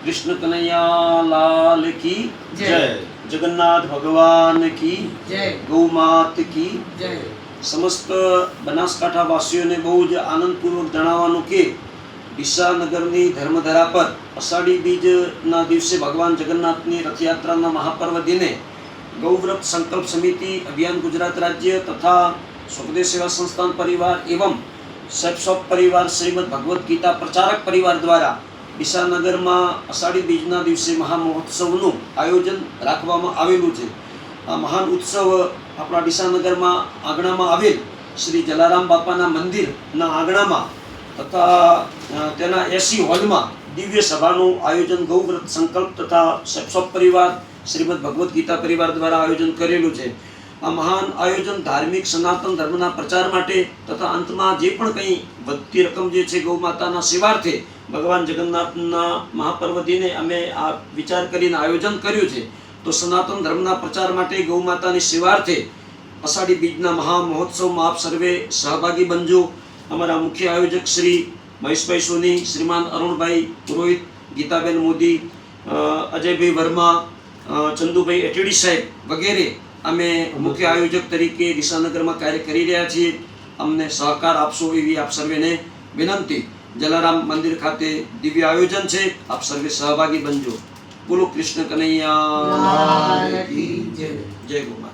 કૃષ્ણ કનૈયા લાલ કી જય. જગન્નાથ ભગવાન કી જય ગૌ માત કી જય સમસ્ત બનાસકાંઠા વાસીઓને બહુ જ આનંદપૂર્વક જણાવવાનું કે ડીસા ધર્મધરા પર અષાઢી બીજના દિવસે ભગવાન જગન્નાથની રથયાત્રાના મહાપર્વ દિને ગૌવ્રત સંકલ્પ સમિતિ અભિયાન ગુજરાત રાજ્ય તથા સુખદેવ સેવા સંસ્થાન પરિવાર એવં સેપ્સોપ પરિવાર શ્રીમદ ભગવદ્ ગીતા પ્રચારક પરિવાર દ્વારા ડીસા નગરમાં અષાઢી બીજના દિવસે મહામહોત્સવનું આયોજન રાખવામાં આવેલું છે. આ મહાન ઉત્સવ આપણા ડીસાનગરમાં આંગણામાં આવેલ શ્રી જલારામ બાપાના મંદિરના આંગણામાં તથા તેના એસી હોલમાં દિવ્ય સભાનું આયોજન, ગૌવ્રત સંકલ્પ તથા સેપ્સોપ પરિવાર, શ્રીમદ ભગવદ્ ગીતા પરિવાર દ્વારા આયોજન કરેલું છે. આ મહાન આયોજન ધાર્મિક સનાતન ધર્મના પ્રચાર માટે તથા અંતમાં જે પણ કંઈ વધતી રકમ જે છે ગૌ માતાના સેવાર્થે ભગવાન જગન્નાથના મહાપર્વ દિને અમે આ વિચાર કરીને આયોજન કર્યું છે, તો સનાતન ધર્મના પ્રચાર માટે ગૌ માતાની સેવાર્થે અષાઢી બીજના મહા મહોત્સવમાં આપ સર્વે સહભાગી બનજો. અમારા મુખ્ય આયોજક શ્રી મહેશભાઈ સોની, શ્રીમાન અરુણભાઈ પુરોહિત, ગીતાબેન મોદી અજયભાઈ વર્મા ચંદુભાઈ એટીડી સાહેબ વગેરે અમે મુખ્ય આયોજક તરીકે દિશાનગરમાં કાર્ય કરી રહ્યા છીએ. અમને સહકાર આપશો એવી આપ સર્વેને વિનંતી. જલારામ મંદિર ખાતે દિવ્ય આયોજન છે. આપ સર્વે સહભાગી બનજો. બોલો કૃષ્ણ કનૈયા. જય. જય ગોમા